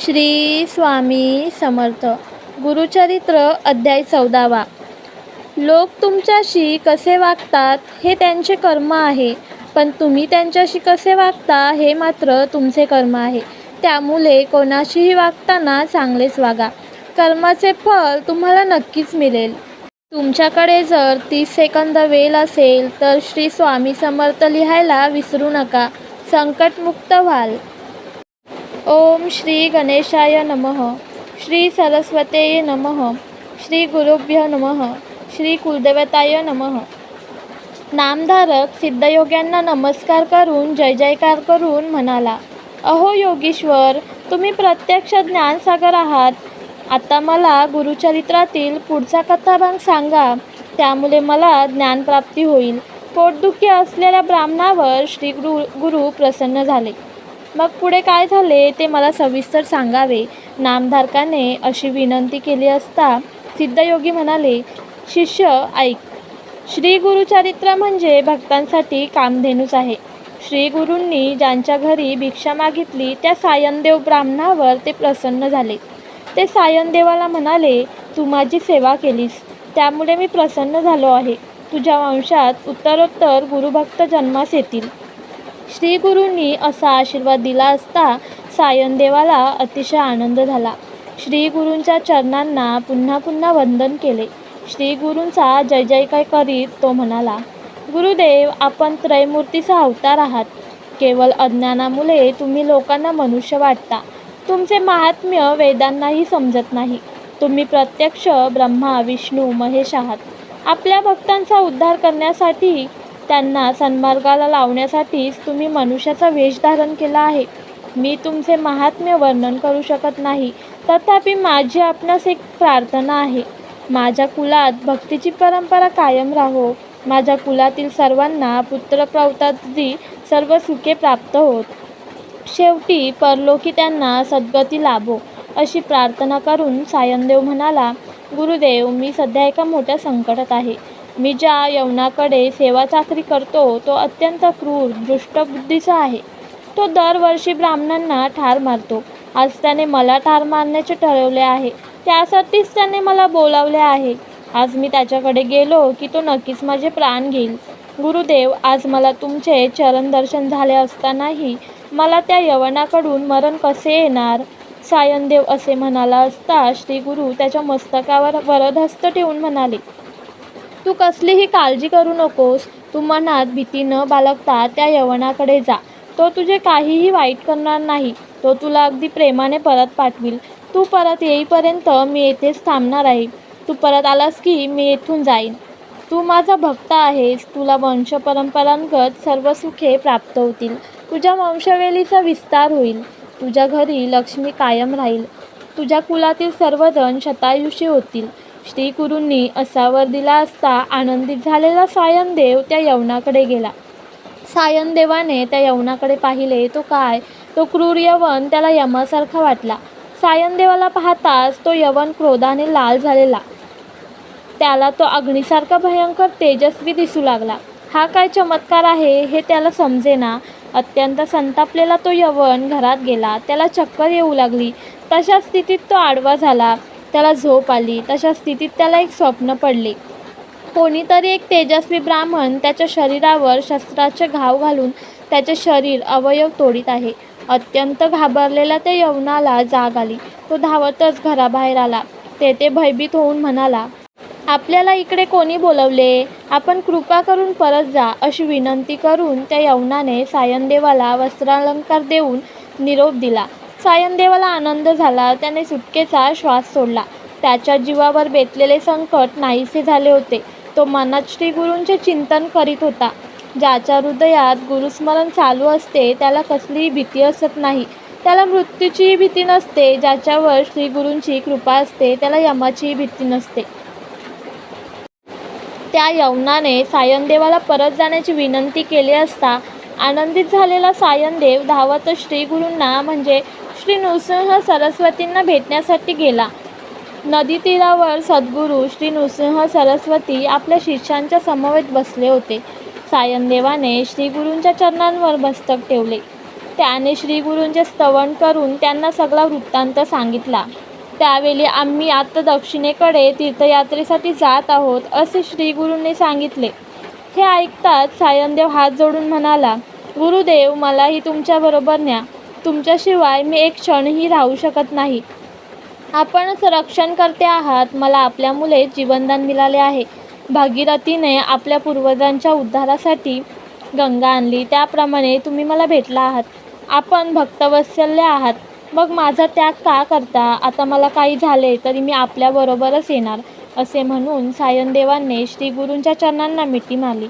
श्री स्वामी समर्थ. गुरुचरित्र अध्याय चौदावा. लोक तुमच्याशी कसे वागतात हे त्यांचे कर्म आहे पण तुम्ही त्यांच्याशी कसे वागता हे मात्र तुमचे कर्म आहे. त्यामुळे कोणाशीही वागताना चांगलेच वागा. कर्माचे फळ तुम्हाला नक्कीच मिळेल. तुमच्याकडे जर तीस सेकंद वेळ असेल तर श्री स्वामी समर्थ लिहायला विसरू नका. संकटमुक्त व्हाल. ओम श्री गणेशाय नमः. श्री सरस्वते नमः. श्री गुरुभ्य नमः. श्री कुलदेवताय नमः. नामधारक सिद्धयोग्यांना नमस्कार करून जय जयकार करून म्हणाला अहो योगीश्वर तुम्ही प्रत्यक्ष ज्ञानसागर आहात. आता मला गुरुचरित्रातील पुढचा कथाभाग सांगा. त्यामुळे मला ज्ञानप्राप्ती होईल. पोटदुखी असलेल्या ब्राह्मणावर श्री गुरु गुरु प्रसन्न झाले. मग पुढे काय झाले ते मला सविस्तर सांगावे. नामधारकाने अशी विनंती केली असता सिद्धयोगी म्हणाले शिष्य ऐक. श्री गुरुचरित्र म्हणजे भक्तांसाठी कामधेनूच आहे. श्री गुरूंनी ज्यांच्या घरी भिक्षा मागितली त्या सायनदेव ब्राह्मणावर ते प्रसन्न झाले. ते सायनदेवाला म्हणाले तू माझी सेवा केलीस. त्यामुळे मी प्रसन्न झालो आहे. तुझ्या वंशात उत्तरोत्तर गुरुभक्त जन्मास येतील. श्रीगुरूंनी असा आशीर्वाद दिला असता सायनदेवाला अतिशय आनंद झाला. श्रीगुरूंच्या चरणांना पुन्हा पुन्हा वंदन केले. श्रीगुरूंचा जय जयकार करीत तो म्हणाला गुरुदेव आपण त्रयमूर्तीचा अवतार आहात. केवळ अज्ञानामुळे तुम्ही लोकांना मनुष्य वाटता. तुमचे महात्म्य वेदांनाही समजत नाही. तुम्ही प्रत्यक्ष ब्रह्मा विष्णू महेश आहात. आपल्या भक्तांचा उद्धार करण्यासाठी त्यांना सन्मार्गाला लावण्यासाठीच तुम्ही मनुष्याचा वेश धारण केला आहे. मी तुमचे महात्म्य वर्णन करू शकत नाही. तथापि माझी आपणास एक प्रार्थना आहे. माझ्या कुलात भक्तीची परंपरा कायम राहो. माझ्या कुलातील सर्वांना पुत्रप्रौतादी सर्व सुखे प्राप्त होत. शेवटी परलोकी त्यांना सद्गती लाभो. अशी प्रार्थना करून सायनदेव म्हणाला गुरुदेव मी सध्या एका मोठ्या संकटात आहे. मी ज्या यवनाकडे सेवा चाकरी करतो तो अत्यंत क्रूर दृष्टबुद्धीचा आहे. तो दरवर्षी ब्राह्मणांना ठार मारतो. आज त्याने मला ठार मारण्याचे ठरवले आहे. त्यासाठीच त्याने मला बोलावले आहे. आज मी त्याच्याकडे गेलो की तो नक्कीच माझे प्राण घेईल. गुरुदेव आज मला तुमचे चरण दर्शन झाले असतानाही मला त्या यवनाकडून मरण कसे येणार? सायनदेव असे म्हणाला असता श्री गुरु त्याच्या मस्तकावर वरदहस्त ठेवून म्हणाले तू कसलीही काळजी करू नकोस. तू मनात भीती न बाळगता त्या यवनाकडे जा. तो तुझे काहीही वाईट करणार नाही. तो तुला अगदी प्रेमाने परत पाठवील. तू परत येईपर्यंत मी येथेच थांबणार आहे. तू परत आलास की मी येथून जाईन. तू माझा भक्त आहेस. तुला वंशपरंपरांगत सर्व सुखे प्राप्त होतील. तुझ्या वंशवेलीचा विस्तार होईल. तुझ्या घरी लक्ष्मी कायम राहील. तुझ्या कुलातील सर्वजण शतायुषी होतील. श्रीगुरूंनी असावर असा वर दिला असता आनंदित झालेला सायनदेव त्या यवनाकडे गेला. सायनदेवाने त्या यवनाकडे पाहिले तो काय? तो क्रूर यवन त्याला यमासारखा वाटला. सायनदेवाला पाहताच तो यवन क्रोधाने लाल झालेला. त्याला तो अग्नीसारखा भयंकर तेजस्वी दिसू लागला. हा काय चमत्कार आहे हे त्याला समजेना. अत्यंत संतापलेला तो यवन घरात गेला. त्याला चक्कर येऊ लागली. तशा स्थितीत तो आडवा झाला. त्याला झोप आली. तशा स्थितीत त्याला एक स्वप्न पडले. कोणीतरी एक तेजस्वी ब्राह्मण त्याच्या शरीरावर शस्त्राचे घाव घालून त्याचे शरीर अवयव तोडीत आहे. अत्यंत घाबरलेला त्या यवनाला जाग आली. तो धावतच घराबाहेर आला. तेथे भयभीत होऊन म्हणाला आपल्याला इकडे कोणी बोलवले? आपण कृपा करून परत जा अशी विनंती करून त्या यवनाने सायनदेवाला वस्त्रालंकार देऊन निरोप दिला. सायनदेवाला आनंद झाला. त्याने सुटकेचा श्वास सोडला. त्याच्या जीवावर बेतलेले संकट नाहीसे झाले होते. तो मनात श्री गुरूंचे चिंतन करीत होता. ज्याच्या हृदयात गुरुस्मरण चालू असते त्याला कसलीही भीती असत नाही. त्याला मृत्यूचीही भीती नसते. ज्याच्यावर श्री गुरूंची कृपा असते त्याला यमाचीही भीती नसते. त्या यवनाने सायनदेवाला परत जाण्याची विनंती केली असता आनंदित झालेला सायनदेव धावत श्रीगुरूंना म्हणजे श्री नृसिंह सरस्वतींना भेटण्यासाठी गेला. नदी तीरावर सद्गुरू श्री नृसिंह सरस्वती आपल्या शिष्यांच्या समवेत बसले होते. सायनदेवाने श्रीगुरूंच्या चरणांवर मस्तक ठेवले. त्याने श्रीगुरूंचे स्तवन करून त्यांना सगळा वृत्तांत सांगितला. त्यावेळी आम्ही आता दक्षिणेकडे तीर्थयात्रेसाठी जात आहोत असे श्रीगुरूंनी सांगितले. हे ऐकताच सायनदेव हात जोडून म्हणाला गुरुदेव मलाही तुमच्याबरोबर न्या. तुमच्याशिवाय मी एक क्षणही राहू शकत नाही. आपणच रक्षण करते आहात. मला आपल्यामुळे जीवनदान मिळाले आहे. भागीरथीने आपल्या पूर्वजांच्या उद्धारासाठी गंगा आणली. त्याप्रमाणे तुम्ही मला भेटला आहात. आपण भक्तवत्सल्य आहात. मग माझा त्याग का करता? आता मला काही झाले तरी मी आपल्याबरोबरच येणार असे म्हणून सायनदेवाने श्रीगुरूंच्या चरणांना मिठी मारली.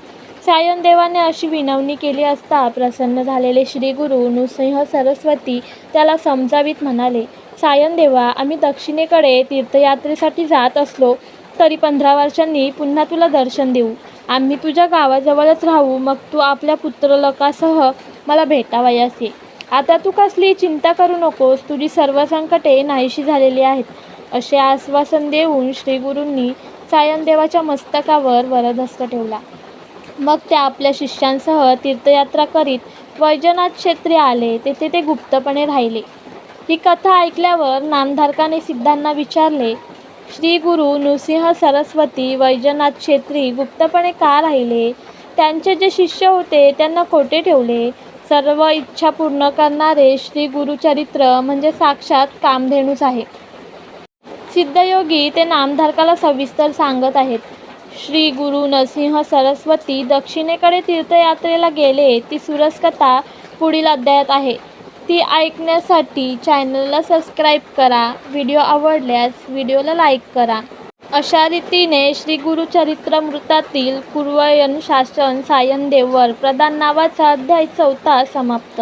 सायनदेवाने अशी विनवणी केली असता प्रसन्न झालेले श्रीगुरु नृसिंह सरस्वती त्याला समजावीत म्हणाले सायनदेवा आम्ही दक्षिणेकडे तीर्थयात्रेसाठी जात असलो तरी पंधरा वर्षांनी पुन्हा तुला दर्शन देऊ. आम्ही तुझ्या गावाजवळच राहू मग तू आपल्या पुत्रलकासह मला भेटावयास ये. आता तू कसली चिंता करू नकोस तुझी सर्व संकटे नाहीशी झालेली आहेत. असे आश्वासन देऊन श्रीगुरूंनी सायनदेवाच्या मस्तकावर वरदस्त ठेवला. मग ते आपल्या शिष्यांसह तीर्थयात्रा करीत वैजनाथ क्षेत्री आले. तेथे ते गुप्तपणे राहिले. ही कथा ऐकल्यावर नामधारकाने सिद्धांना विचारले श्री गुरु नृसिंह सरस्वती वैजनाथ क्षेत्री गुप्तपणे का राहिले? त्यांचे जे शिष्य होते त्यांना खोटे ठेवले. सर्व इच्छा पूर्ण करणारे श्री गुरुचरित्र म्हणजे साक्षात कामधेनूच आहे. सिद्धयोगी ते नामधारकाला सविस्तर सांगत आहेत. श्री गुरु नरसिंह सरस्वती दक्षिणेकडे तीर्थयात्रेला गेले ती सुरसकथा पुढील अध्यायात आहे. ती ऐकण्यासाठी चॅनलला सबस्क्राईब करा व्हिडिओ आवडल्यास व्हिडिओला लाईक करा. अशा रीतीने श्री गुरुचरित्रमृतातील कुर्वयन शासन सायन देवर प्रधान नावाचा अध्याय चौथा समाप्त.